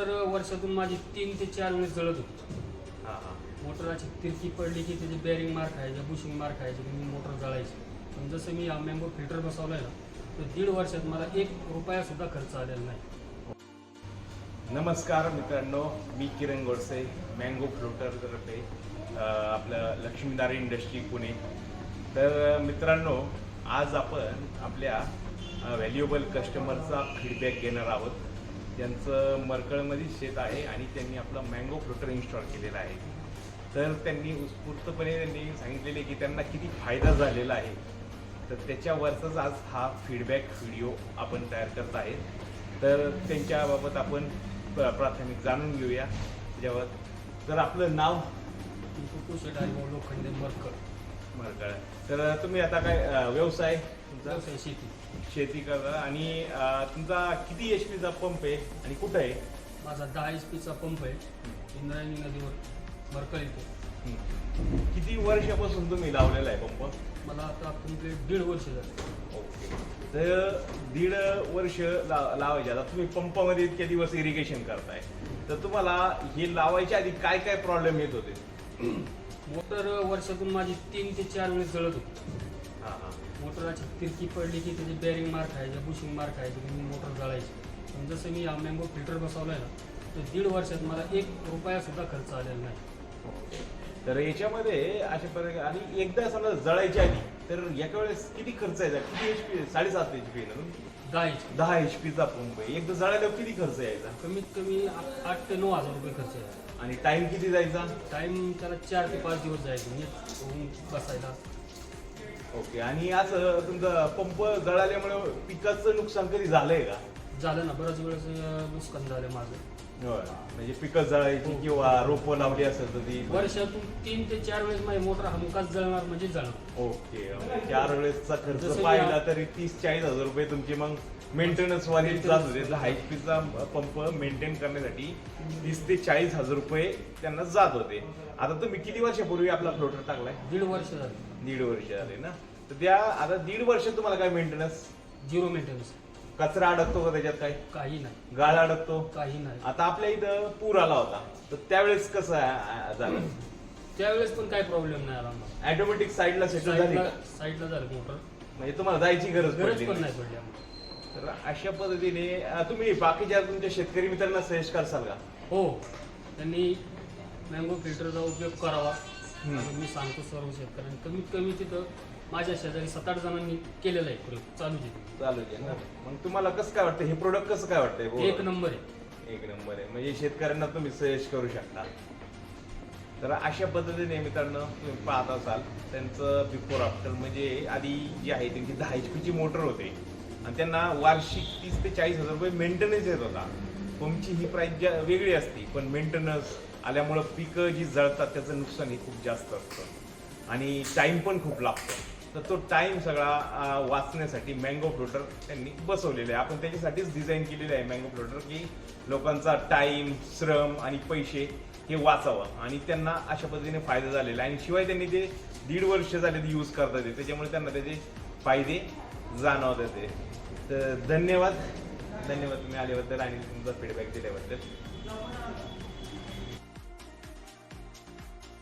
Motor वर्षातून माझी तीन ते चार वेळेस जळत होती. हां हां. मोटराची तिरकी पडली की त्याचे बेरिंग मार खायचे बुशिंग मार खायचे की मी मोटर जळायची. पण जसं मी हा मँगो फिल्टर बसवला आहे ना तर दीड वर्षात मला एक रुपयासुद्धा खर्च आलेला नाही. नमस्कार मित्रांनो मी किरण गोडसे मँगो फ्लोटरतर्फे आपलं लक्ष्मीदारी इंडस्ट्री पुणे. तर मित्रांनो आज आपण आपल्या व्हॅल्युएबल कस्टमरचा फीडबॅक घेणार आहोत. त्यांचं मरकळमध्ये शेत आहे आणि त्यांनी आपला मँगो फ्लोटर इन्स्टॉल केलेला आहे. तर त्यांनी उत्स्फूर्तपणे त्यांनी सांगितलेले की त्यांना किती फायदा झालेला आहे. तर त्याच्यावरचाच आज हा फीडबॅक व्हिडिओ आपण तयार करत आहे. तर त्यांच्याबाबत आपण प्र- प्राथमिक जाणून घेऊया. त्याच्यावर तर आपलं नाव कुशेट लोखंडे मरकळ. मरकळ तर तुम्ही आता काय अ, व्यवसाय तुमचा? व्यवसाय शेती. शेती करता आणि अ, तुमचा किती एच पीचा पंप आहे आणि कुठं आहे? माझा दहा एच पीचा पंप आहे. इंद्रायणी नदीवर इथे. हं. किती वर्षापासून तुम्ही लावलेला आहे पंप? मला आता कंप्लीट दीड वर्ष झाले. ओके. तर दीड वर्ष ला- लावायचे. आता तुम्ही पंपामध्ये इतके दिवस इरिगेशन करताय. तर तुम्हाला हे लावायच्या आधी काय काय प्रॉब्लेम येत होते? मोटर वर्षातून माझी तीन ते चार वेळेस जळत होती. हां हां. मोटराची तिरकी पडली की त्याचे बेरिंग मार खायचे बुशिंग मार खायचे मी मोटर जळायची. पण जसं मी हा मँगो फिल्टर बसवला आहे ना तर दीड वर्षात मला एक रुपयासुद्धा खर्च आलेला नाही. तर याच्यामध्ये अशा प्रकारे आणि एकदा समजा जळायच्या आधी तर एका वेळेस किती खर्च यायचा किती एच पी साडेसात एच पी ना दहा HP. दहा एच पीचा पंप आहे. एकदा जळाल्यावर किती खर्च यायचा? कमीत कमी आ- आठ ते नऊ हजार रुपये खर्च आहे आणि टाइम किती जायचा? टाइम त्याला चार ते पाच दिवस जायचे. होऊन बसायला. ओके. आणि असं तुमचा पंप जळाल्यामुळे पिकाचं नुकसान कधी झालंय का? झालं ना. बऱ्याच वेळेस अं, नुकसान झालं माझं. म्हणजे पिकं जळायची किंवा रोपं लावली असेल तर ती वर्षातून तीन ते चार वेळेस माझी मोटर हमखास जळणार म्हणजे जळणार. ओके चार वेळेसचा खर्च जसं पाहिला तरी तीस चाळीस हजार रुपये तुमचे मग मेंटेनन्स वाले जात होते. एच पीचा पंप मेंटेन करण्यासाठी तीस ते चाळीस हजार रुपये त्यांना जात होते. आता तुम्ही किती वर्षापूर्वी आपला फ्लोटर टाकलाय? दीड वर्ष झालं. दीड वर्ष झाले ना? तर त्या आता दीड वर्ष तुम्हाला काय मेंटेनन्स झिरो मेंटेनन्स कचरा अडकतो का त्याच्यात काय काही नाही. गाळ अडकतो? काही नाही. आता आपल्या इथं पूर आला होता. तर त्यावेळेस कसं आ- झालं? त्यावेळेस पण काही प्रॉब्लेम नाही आला आम्हाला. ऑटोमॅटिक साईडला सेटल झाली साईडला झालं मोटर. म्हणजे तुम्हाला जायची गरज गरज पडली पण नाही. नाही पडली आम्हाला. तर अशा पद्धतीने अं, तुम्ही बाकीच्या तुमच्या शेतकरी मित्रांना सजेस्ट करसाल का? हो. त्यांनी मँगो फिल्टरचा उपयोग करावा. हम्म. आणि मी सांगतो सर्व शेतकऱ्यांनी. कमीत कमी तिथं माझ्या शेजारी सात आठ जणांनी केलेला आहे प्रयोग चालू आहे चालू आहे ना. मग तुम्हाला कसं काय वाटतं? हे प्रोडक्ट कसं काय वाटतंय? एक नंबर आहे. एक नंबर आहे. म्हणजे शेतकऱ्यांना तुम्ही सजेस्ट करू शकता. तर अशा पद्धतीने मित्रांनो तुम्ही पाहत असाल त्यांचं बिफोर आफ्टर म्हणजे आधी जी आहे त्यांची दहा एच पीची मोटर होते. आणि त्यांना वार्षिक तीस ते चाळीस हजार रुपये मेंटेनन्स येत होता. पंपची ही प्राइस ज्या वेगळी असते पण मेंटेनन्स आल्यामुळं पिकं जी जळतात त्याचं नुकसान हे खूप जास्त असतं. आणि टाईम पण खूप लागतो. तर तो टाईम सगळा वाचण्यासाठी मँगो फ्लोटर त्यांनी बसवलेला आहे. आपण त्याच्यासाठीच डिझाईन केलेलं आहे मँगो फ्लोटर की लोकांचा टाईम श्रम आणि पैसे हे वाचावं. आणि त्यांना अशा पद्धतीने फायदा झालेला आहे. आणि शिवाय त्यांनी ते दीड वर्ष झाले ते यूज करतात त्याच्यामुळे त्यांना त्याचे फायदे जाणवतात ते. तर धन्यवाद. धन्यवाद तुम्ही आल्याबद्दल आणि तुमचा फीडबॅक दिल्याबद्दल.